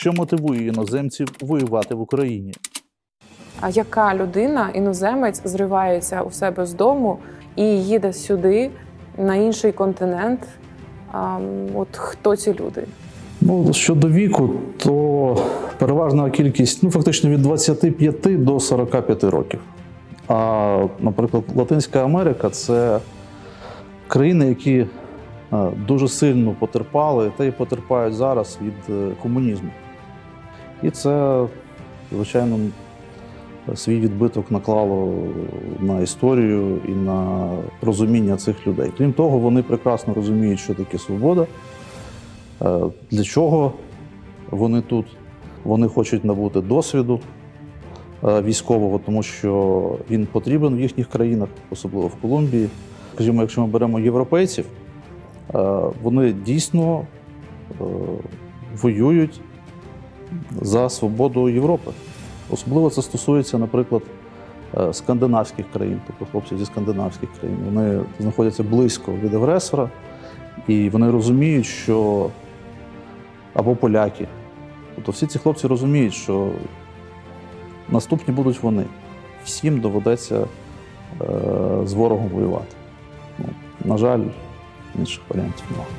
Що мотивує іноземців воювати в Україні? А яка людина, іноземець, зривається у себе з дому і їде сюди, на інший континент? А, от хто ці люди? Ну, щодо віку, то переважна кількість, ну фактично від 25 до 45 років. А, наприклад, Латинська Америка це країни, які е, дуже сильно потерпали та й потерпають зараз від е, комунізму. І це, звичайно, свій відбиток наклало на історію і на розуміння цих людей. Крім того, вони прекрасно розуміють, що таке свобода. Е, Для чого вони тут? Вони хочуть набути досвіду е, військового, тому що він потрібен в їхніх країнах, особливо в Колумбії. Скажімо, якщо ми беремо європейців, е, вони дійсно воюють за свободу Європи. Особливо це стосується, наприклад, е, скандинавських країн, тобто хлопців зі скандинавських країн. Вони знаходяться близько від агресора, і вони розуміють, що або поляки. Тобто всі ці хлопці розуміють, що наступні будуть вони. Всім доведеться е, з ворогом воювати. Ну, на жаль, інших варіантів немає.